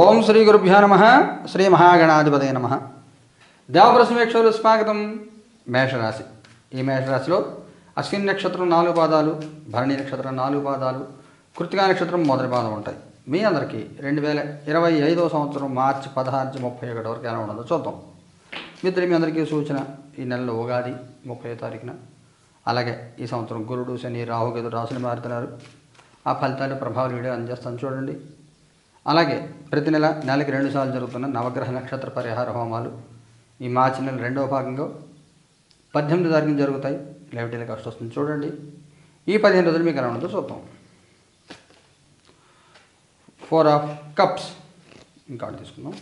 ఓం శ్రీ గురుభ్యో నమ శ్రీ మహాగణాధిపతయ నమ. దేవప్రసమేక్షలు స్వాగతం. మేషరాశి. ఈ మేషరాశిలో అశ్విని నక్షత్రం నాలుగు పాదాలు భరణి నక్షత్రం నాలుగు పాదాలు కృతికా నక్షత్రం మొదటి పాదం ఉంటాయి. మీ అందరికీ రెండు వేల ఇరవై ఐదవ సంవత్సరం మార్చి పదహారు నుంచి ముప్పై ఒకటి వరకు ఎలా ఉండదో చూద్దాం. మిత్రులు మీ అందరికీ సూచన ఈ నెలలో ఉగాది ముప్పై తారీఖున. అలాగే ఈ సంవత్సరం గురుడు శని రాహుకేతు రాసులు మారుతున్నారు. ఆ ఫలితాలు ప్రభావాలు వీడియో అందజేస్తాను చూడండి. అలాగే ప్రతి నెల నెలకి రెండు సార్లు జరుగుతున్న నవగ్రహ నక్షత్ర పరిహార హోమాలు. ఈ మార్చి నెల రెండవ భాగంగా పద్దెనిమిది తారీఖున జరుగుతాయి. లైవ్టీల కష్ట వస్తుంది. చూడండి. ఈ పదిహేను రోజులు మీకు ఎలా ఉండదో చూద్దాం. ఫోర్ ఆఫ్ కప్స్ ఇంకా తీసుకుందాం.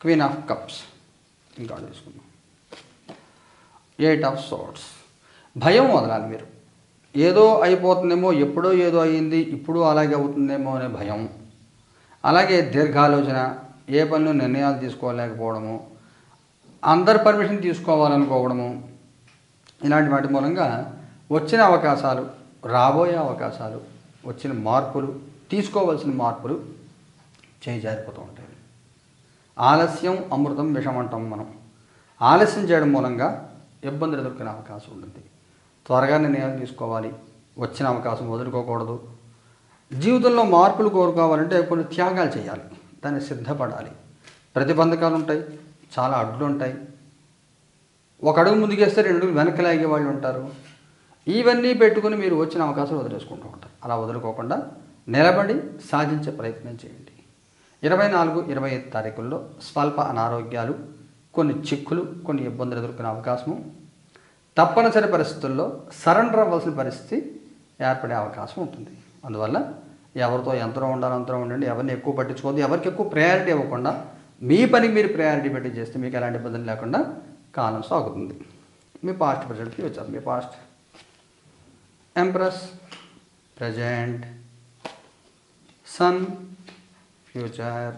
క్వీన్ ఆఫ్ కప్స్ ఇంకా తీసుకుందాం. ఎయిట్ ఆఫ్ సోట్స్ భయం వదలాలి మీరు. ఏదో అయిపోతుందేమో ఎప్పుడో ఏదో అయ్యింది ఇప్పుడు అలాగే అవుతుందేమో అనే భయం. అలాగే దీర్ఘాలోచన ఏ పనులు నిర్ణయాలు తీసుకోలేకపోవడము అందరి పర్మిషన్ తీసుకోవాలనుకోవడము ఇలాంటి వాటి మూలంగా వచ్చిన అవకాశాలు రాబోయే అవకాశాలు వచ్చిన మార్పులు తీసుకోవాల్సిన మార్పులు చేజారిపోతూ ఉంటాయి. ఆలస్యం అమృతం విషం అంటాం మనం. ఆలస్యం చేయడం మూలంగా ఇబ్బందులు ఎదుర్కొనే అవకాశం ఉంటుంది. త్వరగా నిర్ణయాలు తీసుకోవాలి. వచ్చిన అవకాశం వదులుకోకూడదు. జీవితంలో మార్పులు కోరుకోవాలంటే కొన్ని త్యాగాలు చేయాలి. దాన్ని సిద్ధపడాలి. ప్రతిబంధకాలు ఉంటాయి చాలా అడ్డులు ఉంటాయి ఒక అడుగు ముందుకేస్తే రెండు అడుగులు వెనక్కి లాగే వాళ్ళు ఉంటారు. ఇవన్నీ పెట్టుకుని మీరు వచ్చిన అవకాశం వదిలేసుకుంటూ ఉంటారు. అలా వదులుకోకుండా నిలబడి సాధించే ప్రయత్నం చేయండి. ఇరవై నాలుగు ఇరవై ఐదు తారీఖుల్లో స్వల్ప అనారోగ్యాలు కొన్ని చిక్కులు కొన్ని ఇబ్బందులు ఎదుర్కొనే అవకాశము. తప్పనిసరి పరిస్థితుల్లో సరెండర్ అవ్వాల్సిన పరిస్థితి ఏర్పడే అవకాశం ఉంటుంది. అందువల్ల ఎవరితో ఎంతలో ఉండాలో అంతలో ఉండండి ఎవరిని ఎక్కువ పట్టించుకోవద్దు ఎవరికి ఎక్కువ ప్రయారిటీ ఇవ్వకుండా మీ పనికి మీరు ప్రయారిటీ పెట్టి చేస్తే మీకు ఎలాంటి ఇబ్బందులు లేకుండా కాలం సాగుతుంది. మీ పాస్ట్ ప్రజెంట్కి వచ్చారు మీ past empress present sun future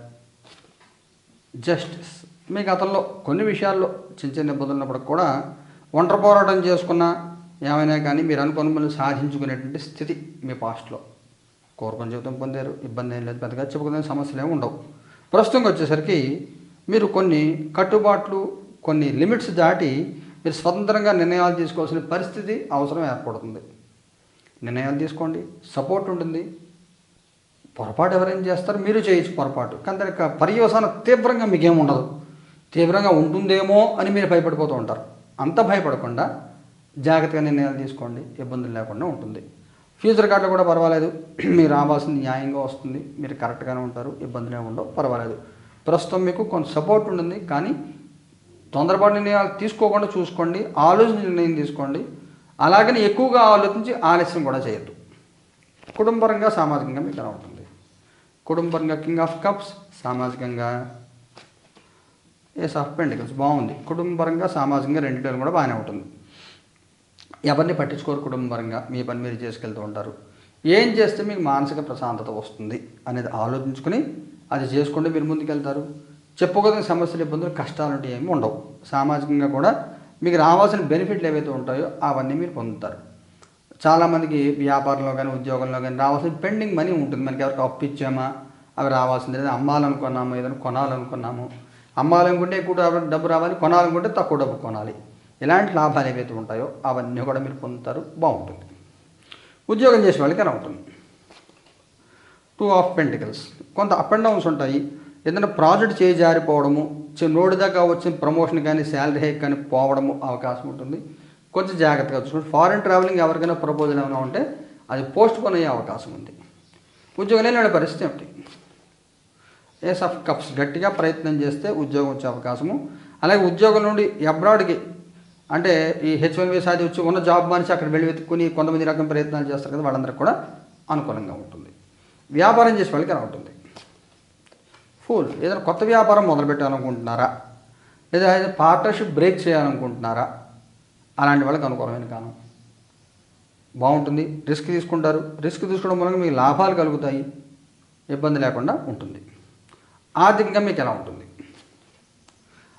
justice మీ గతంలో కొన్ని విషయాల్లో చిన్న చిన్న ఇబ్బందులు ఉన్నప్పుడు కూడా ఒంటరి పోరాటం చేసుకున్న ఏమైనా కానీ మీరు అనుకున్న సాధించుకునేటువంటి స్థితి మీ పాస్ట్లో కోరుకొని జీవితం పొందారు ఇబ్బంది ఏం లేదు పెద్దగా చెప్పుకునే సమస్యలు ఏమి ఉండవు. ప్రస్తుతం వచ్చేసరికి మీరు కొన్ని కట్టుబాట్లు కొన్ని లిమిట్స్ దాటి మీరు స్వతంత్రంగా నిర్ణయాలు తీసుకోవాల్సిన పరిస్థితి అవసరం ఏర్పడుతుంది. నిర్ణయాలు తీసుకోండి సపోర్ట్ ఉంటుంది. పొరపాటు ఎవరైనా చేస్తారు మీరు చేయొచ్చు పొరపాటు. కానీ దానికి పర్యవసాన తీవ్రంగా మీకేం ఉండదు. తీవ్రంగా ఉంటుందేమో అని మీరు భయపడిపోతూ ఉంటారు. అంత భయపడకుండా జాగ్రత్తగా నిర్ణయాలు తీసుకోండి ఇబ్బందులు లేకుండా ఉంటుంది. ఫ్యూచర్ కార్డులో కూడా పర్వాలేదు. మీరు రావాల్సింది న్యాయంగా వస్తుంది. మీరు కరెక్ట్గానే ఉంటారు. ఇబ్బందులు ఉండవు. పర్వాలేదు. ప్రస్తుతం మీకు కొంత సపోర్ట్ ఉంటుంది. కానీ తొందరపాటు నిర్ణయాలు తీసుకోకుండా చూసుకోండి. ఆలోచన నిర్ణయం తీసుకోండి. అలాగని ఎక్కువగా ఆలోచించి ఆలస్యం కూడా చేయొద్దు. కుటుంబపరంగా సామాజికంగా మీకు కనబడుతుంది కుటుంబరంగా కుటుంబపరంగా కింగ్ ఆఫ్ కప్స్ సామాజికంగా ఏస్ ఆఫ్ పెండికల్స్ బాగుంది. కుటుంబపరంగా సామాజికంగా రెండింటిలో కూడా బాగానే ఉంటుంది. ఎవరిని పట్టించుకోరు కుటుంబపరంగా మీ పని మీరు చేసుకెళ్తూ ఉంటారు. ఏం చేస్తే మీకు మానసిక ప్రశాంతత వస్తుంది అనేది ఆలోచించుకుని అది చేసుకుంటే మీరు ముందుకెళ్తారు. చెప్పుకోదగిన సమస్యలు ఇబ్బందులు కష్టాలు అంటే ఏమి ఉండవు. సామాజికంగా కూడా మీకు రావాల్సిన బెనిఫిట్లు ఏవైతే ఉంటాయో అవన్నీ మీరు పొందుతారు. చాలామందికి వ్యాపారంలో కానీ ఉద్యోగంలో కానీ రావాల్సిన పెండింగ్ మనీ ఉంటుంది. మనకి ఎవరికి అప్పు ఇచ్చామా? అవి రావాల్సింది. లేదా అమ్మాలనుకున్నాము? ఏదైనా కొనాలనుకున్నాము. అమ్మాలనుకుంటే ఎక్కువ డబ్బు- డబ్బు రావాలి. కొనాలనుకుంటే తక్కువ డబ్బు కొనాలి. ఎలాంటి లాభాలు ఏవైతే ఉంటాయో అవన్నీ కూడా మీరు పొందుతారు బాగుంటుంది. ఉద్యోగం చేసే వాళ్ళకి ఎలా ఉంటుంది టూ ఆఫ్ పెంటికల్స్ కొంత అప్ అండ్ డౌన్స్ ఉంటాయి. ఏదైనా ప్రాజెక్ట్ చేయి జారిపోవడము నోటి దాకా వచ్చిన ప్రమోషన్ కానీ శాలరీ హైక్ కానీ పోవడము అవకాశం ఉంటుంది. కొంచెం జాగ్రత్తగా చూసుకోండి. ఫారిన్ ట్రావెలింగ్ ఎవరికైనా ప్రపోజల్ ఏమైనా ఉంటే అది పోస్ట్ పోన్ అయ్యే అవకాశం ఉంది. ఉద్యోగం లేని పరిస్థితి ఏమిటి? ఏస్ ఆఫ్ కప్స్ గట్టిగా ప్రయత్నం చేస్తే ఉద్యోగం వచ్చే అవకాశము. అలాగే ఉద్యోగం నుండి అబ్రాడ్కి అంటే ఈ హెచ్ వన్ వీసా వచ్చి ఉన్న జాబ్ మనిషి అక్కడ వెళ్ళి వెతుక్కుని కొంతమంది రకం ప్రయత్నాలు చేస్తారు కదా వాళ్ళందరికీ కూడా అనుకూలంగా ఉంటుంది. వ్యాపారం చేసే వాళ్ళకి ఎలా ఉంటుంది. ఫుల్ ఏదైనా కొత్త వ్యాపారం మొదలు పెట్టాలనుకుంటున్నారా లేదా ఏదైనా పార్ట్నర్షిప్ బ్రేక్ చేయాలనుకుంటున్నారా? అలాంటి వాళ్ళకి అనుకూలమైన కాలం. బాగుంటుంది రిస్క్ తీసుకుంటారు. రిస్క్ తీసుకోవడం మూలంగా మీకు లాభాలు కలుగుతాయి. ఇబ్బంది లేకుండా ఉంటుంది. ఆర్థికంగా మీకు ఎలా ఉంటుంది?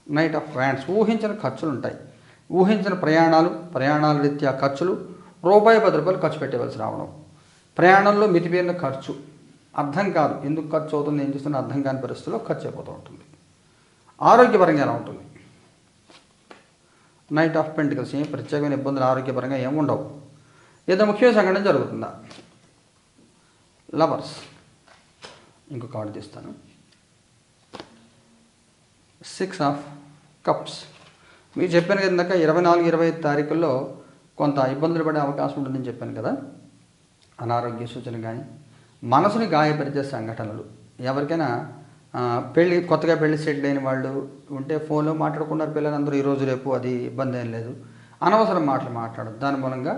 నైట్ ఆఫ్ ఫ్యాన్స్ ఊహించిన ఖర్చులు ఉంటాయి ఊహించిన ప్రయాణాలు ప్రయాణాల రీత్యా ఖర్చులు రూపాయి పది రూపాయలు ఖర్చు పెట్టవలసి రావడం. ప్రయాణంలో మితిపేరిన ఖర్చు. అర్థం కాదు. ఎందుకు ఖర్చు అవుతుంది? ఏం చేస్తున్నా అర్థం కాని పరిస్థితుల్లో ఖర్చు అయిపోతూ ఉంటుంది. ఆరోగ్యపరంగా ఎలా ఉంటుంది? నైట్ ఆఫ్ పెంటికల్స్ ఏం ప్రత్యేకమైన ఇబ్బందులు ఆరోగ్యపరంగా ఏమి ఉండవు. ఏదో ముఖ్యమైన సంఘటన జరుగుతుందా? లవర్స్ ఇంకో ఆర్డర్ తీస్తాను. సిక్స్ ఆఫ్ కప్స్ మీరు చెప్పాను కదా ఇందాక ఇరవై నాలుగు ఇరవై ఐదు తారీఖుల్లో కొంత ఇబ్బందులు పడే అవకాశం ఉంటుందని చెప్పాను కదా. అనారోగ్య సూచన కానీ మనసుని గాయపరిచే సంఘటనలు. ఎవరికైనా పెళ్ళి కొత్తగా పెళ్ళి సెటిల్ అయిన వాళ్ళు ఉంటే ఫోన్లో మాట్లాడుకున్నారు పిల్లలందరూ ఈరోజు రేపు అది ఇబ్బంది ఏం లేదు. అనవసరం మాటలు మాట్లాడదు దాని మూలంగా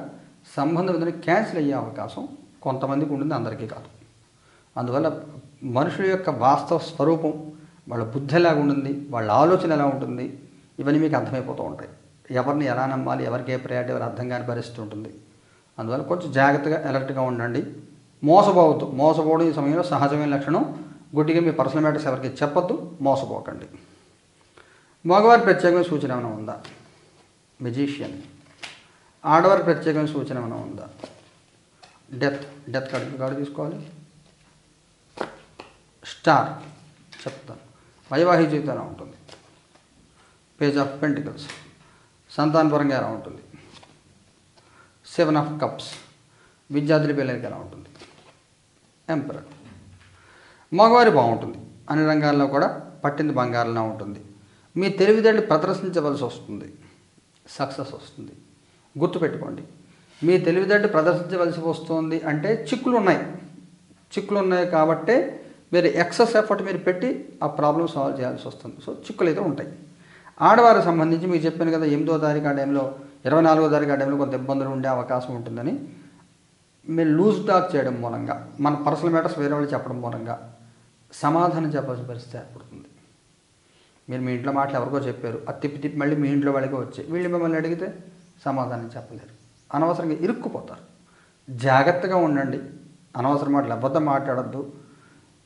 సంబంధం ఏదైనా క్యాన్సిల్ అయ్యే అవకాశం కొంతమందికి ఉంటుంది అందరికీ కాదు. అందువల్ల మనుషుల యొక్క వాస్తవ స్వరూపం వాళ్ళ బుద్ధి ఎలా ఉంటుంది వాళ్ళ ఆలోచన ఎలా ఉంటుంది ఇవన్నీ మీకు అర్థమైపోతూ ఉంటాయి. ఎవరిని ఎలా నమ్మాలి ఎవరికి ఏ ప్రయారిటీ ఎవరు అర్థం కాని పరిస్థితి ఉంటుంది. అందువల్ల కొంచెం జాగ్రత్తగా అలర్ట్గా ఉండండి. మోసపోవద్దు. మోసపోవడం ఈ సమయంలో సహజమైన లక్షణం. గుడ్డిగా మీ పర్సనల్ మ్యాటర్స్ ఎవరికి చెప్పొద్దు. మోసపోకండి. మగవారి ప్రత్యేకమైన సూచన ఏమైనా ఉందా? మెజీషియన్. ఆడవారి ప్రత్యేకమైన సూచన ఏమైనా ఉందా? డెత్. డెత్ కార్డు కార్డు తీసుకోవాలి. స్టార్. చెప్తాను. వైవాహిక జీవితంలో ఉంటుంది? Page of pentacles. సంతానపరంగా ఎలా ఉంటుంది? Seven of cups. విద్యార్థుల పిల్లలకి ఎలా ఉంటుంది? ఎంపరర్. మగవారి బాగుంటుంది. అన్ని రంగాల్లో కూడా పట్టింది బంగారంలో ఉంటుంది. మీ తెలివితేటలు ప్రదర్శించవలసి వస్తుంది. సక్సెస్ వస్తుంది. గుర్తుపెట్టుకోండి మీ తెలివితేటలు ప్రదర్శించవలసి వస్తుంది అంటే చిక్కులు ఉన్నాయి. చిక్కులు ఉన్నాయి కాబట్టే మీరు ఎక్సెస్ ఎఫర్ట్ మీరు పెట్టి ఆ ప్రాబ్లం సాల్వ్ చేయాల్సి వస్తుంది. సో చిక్కులు అయితే ఉంటాయి. ఆడవారికి సంబంధించి మీకు చెప్పాను కదా ఎనిమిదో తారీఖు ఆ టైంలో ఇరవై నాలుగో తారీఖు ఆ టైంలో కొంత ఇబ్బందులు ఉండే అవకాశం ఉంటుందని. మీరు లూజ్ టాక్ చేయడం మూలంగా మన పర్సనల్ మ్యాటర్స్ వేరే వాళ్ళు చెప్పడం మూలంగా సమాధానం చెప్పాల్సిన పరిస్థితి ఏర్పడుతుంది. మీరు మీ ఇంట్లో మాటలు ఎవరికో చెప్పారు అది తిప్పి తిప్పి మళ్ళీ మీ ఇంట్లో వాళ్ళకి వచ్చాయి. వీళ్ళు మిమ్మల్ని అడిగితే సమాధానం చెప్పలేరు. అనవసరంగా ఇరుక్కుపోతారు. జాగ్రత్తగా ఉండండి. అనవసరం మాటలు అబద్ధం మాట్లాడద్దు.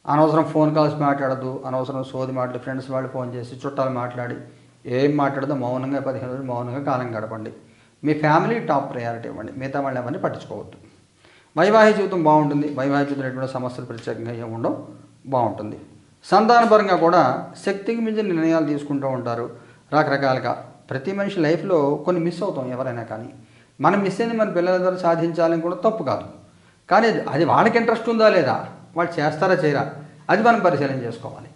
అనవసరం ఫోన్ కాల్స్ మాట్లాడద్దు. అనవసరం సోది మాటలు ఫ్రెండ్స్ వాళ్ళు ఫోన్ చేసి చుట్టాలు మాట్లాడి ఏం మాట్లాడదో మౌనంగా పదిహేను రోజులు మౌనంగా కాలం గడపండి. మీ ఫ్యామిలీ టాప్ ప్రయారిటీ ఇవ్వండి. మిగతా వాళ్ళు ఎవరిని పట్టించుకోవద్దు. వైవాహిక జీవితం బాగుంటుంది. వైవాహిక జీవితం ఎటువంటి సమస్యలు ప్రత్యేకంగా ఏమి ఉండవు. బాగుంటుంది. సంతానపరంగా కూడా శక్తికి మించిన నిర్ణయాలు తీసుకుంటూ ఉంటారు. రకరకాలుగా ప్రతి మనిషి లైఫ్లో కొన్ని మిస్ అవుతాం ఎవరైనా కానీ. మనం మిస్ అయింది మన పిల్లల ద్వారా సాధించాలని కూడా తప్పు కాదు. కానీ అది- అది వాళ్ళకి ఇంట్రెస్ట్ ఉందా లేదా? వాళ్ళు చేస్తారా చేయరా? అది మనం పరిశీలన చేసుకోవాలి.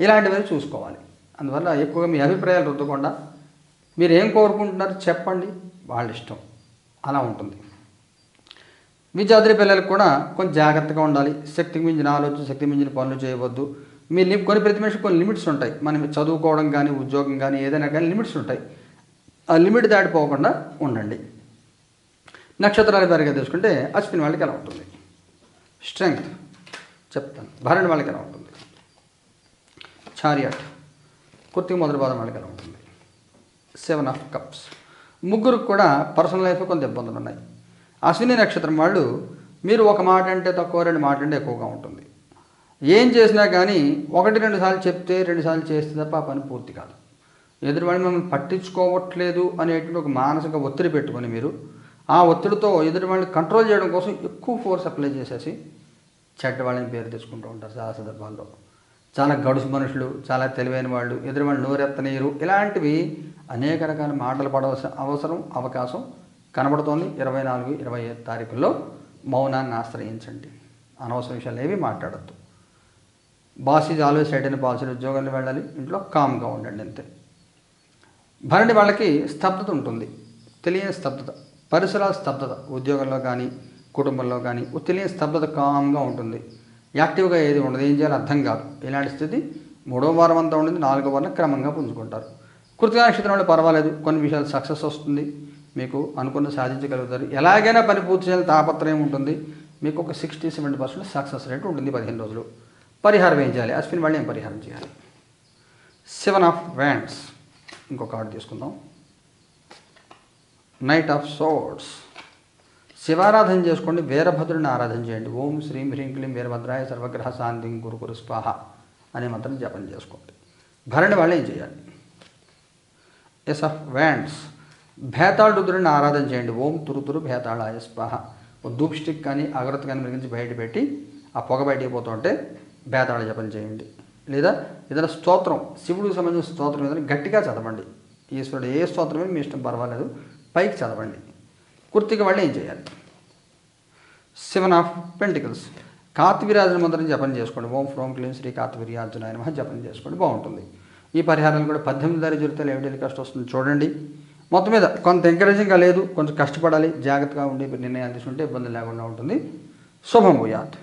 ఇలాంటివన్నీ చూసుకోవాలి. అందువల్ల ఎక్కువగా మీ అభిప్రాయాలు రుద్దకుండా మీరు ఏం కోరుకుంటున్నారు చెప్పండి వాళ్ళ ఇష్టం అలా ఉంటుంది. విద్యార్థి పిల్లలకు కూడా కొంచెం జాగ్రత్తగా ఉండాలి. శక్తికి మించిన ఆలోచన శక్తి మించిన పనులు చేయవద్దు. మీ లి కొన్ని ప్రతి మనిషికి కొన్ని లిమిట్స్ ఉంటాయి. మనం చదువుకోవడం కానీ ఉద్యోగం కానీ ఏదైనా కానీ లిమిట్స్ ఉంటాయి. ఆ లిమిట్ దాటిపోకుండా ఉండండి. నక్షత్రాల వారిగా తీసుకుంటే అశ్విని వాళ్ళకి ఎలా ఉంటుంది? స్ట్రెంగ్త్. చెప్తాను. భరణి వాళ్ళకి ఎలా ఉంటుంది? చారియట్. కుర్తికి మొదటి పాదం వాళ్ళకి ఎలా ఉంటుంది సెవెన్ ఆఫ్ కప్స్ ముగ్గురికి కూడా పర్సనల్ లైఫ్లో కొంత ఇబ్బందులు ఉన్నాయి. అశ్విని నక్షత్రం వాళ్ళు మీరు ఒక మాట అంటే తక్కువ రెండు మాట అంటే ఎక్కువగా ఉంటుంది. ఏం చేసినా కానీ ఒకటి రెండు సార్లు చెప్తే రెండు సార్లు చేస్తే తప్ప ఆ పని పూర్తి కాదు. ఎదుటివాడిని మిమ్మల్ని పట్టించుకోవట్లేదు అనేటువంటి ఒక మానసిక ఒత్తిడి పెట్టుకొని మీరు ఆ ఒత్తిడితో ఎదుటివాడిని కంట్రోల్ చేయడం కోసం ఎక్కువ ఫోర్స్ అప్లై చేసేసి చెడ్డవాళ్ళని పేరు తెచ్చుకుంటూ ఉంటారు చాలా సందర్భాల్లో చాలా గడుసు మనుషులు చాలా తెలివైన వాళ్ళు ఎదురు వాళ్ళు నోరెత్తనీరు ఇలాంటివి అనేక రకాల మాటలు పడవలసిన అవసరం అవకాశం కనబడుతోంది. ఇరవై నాలుగు ఇరవై ఐదు తారీఖుల్లో మౌనాన్ని ఆశ్రయించండి. అనవసర విషయాలు ఏవి మాట్లాడద్దు. బాస్ ఈజ్ ఆల్వేస్ రైట్ అని ఉద్యోగాలు వెళ్ళాలి ఇంట్లో కామ్గా ఉండండి అంతే. భరణి వాళ్ళకి స్తబ్దత ఉంటుంది. తెలియని స్తబ్దత పరిసరాల స్తబ్దత ఉద్యోగంలో కానీ కుటుంబంలో కానీ తెలియని స్తబ్దత కామ్గా ఉంటుంది. యాక్టివ్గా ఏది ఉండదు ఏం చేయాలో అర్థం కాదు. ఇలాంటి స్థితి మూడో వారం అంతా ఉండేది నాలుగో వారం క్రమంగా పుంజుకుంటారు. కృతికా నక్షత్రం వాళ్ళు పర్వాలేదు కొన్ని విషయాలు సక్సెస్ వస్తుంది మీకు అనుకున్న సాధించగలుగుతారు. ఎలాగైనా పని పూర్తి చేయాలని తాపత్రయం ఉంటుంది మీకు ఒక sixty seventy percent success rate ఉంటుంది పదిహేను రోజులు. పరిహారం ఏం చేయాలి? అశ్విన్ వాళ్ళు ఏం పరిహారం చేయాలి? Seven of wands. ఇంకో కార్డు తీసుకుందాం. Knight of swords. శివారాధన చేసుకోండి వీరభద్రుని ఆరాధన చేయండి. ఓం శ్రీం హ్రీం క్లీం వీరభద్రాయ సర్వగ్రహ శాంతిం గురు గురు స్వాహ అనే మంత్రం జపం చేసుకోండి. భరణి వాళ్ళు ఏం చేయాలి? Ace of wands. భేతాళ రుద్రుని ఆరాధన చేయండి. ఓం తురుతురు భేతాళాయ స్వాహ. ఓ ధూప్ స్టిక్ కానీ అగరత్ కానీ మిగిలించి బయట పెట్టి ఆ పొగ బయటికి పోతుంటే బేతాళ జపం చేయండి. లేదా ఏదైనా స్తోత్రం శివుడికి సంబంధించిన స్తోత్రం ఏదైనా గట్టిగా చదవండి. ఈశ్వరుడు ఏ స్తోత్రమే మీ ఇష్టం పర్వాలేదు పైకి చదవండి. కుర్తికి వాళ్ళు ఏం చేయాలి? Seven of pentacles. కార్తవీరాజన మంత్రం జపం చేసుకోండి. ఓం ఫ్రోం క్లీం శ్రీ కార్తవీర్యార్జున ఆయన జపం చేసుకోండి. బాగుంటుంది. ఈ పరిహారాలు కూడా పద్దెనిమిది దారి జీవితాలు ఏమిటి కష్టం వస్తుంది చూడండి. మొత్తం మీద కొంత ఎంకరేజింగ్గా లేదు కొంచెం కష్టపడాలి జాగ్రత్తగా ఉండి నిర్ణయాలు తీసుకుంటే ఇబ్బంది లేకుండా ఉంటుంది. శుభం భూయాత్.